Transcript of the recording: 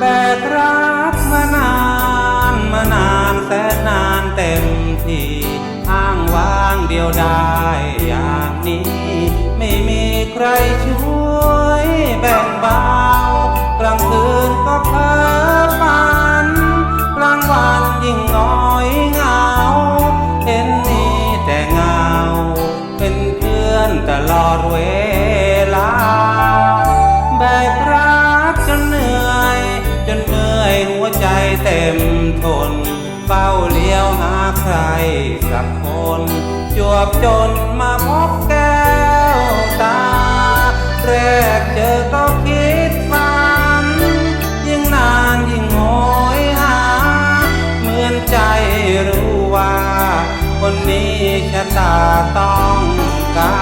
แบกรักมานานมานานแสนนานเต็มที่ห้างว่างเดียวได้อย่างนี้ ไม่มีใครช่วย ใจเต็มทน เฝ้าเลี้ยวหาใครสักคน จวบจนมาพบแก้วตา แรกเจอก็คิดฝัน ยิ่งนานยิ่งโหยหา เหมือนใจรู้ว่า คนนี้ชะตาต้องการ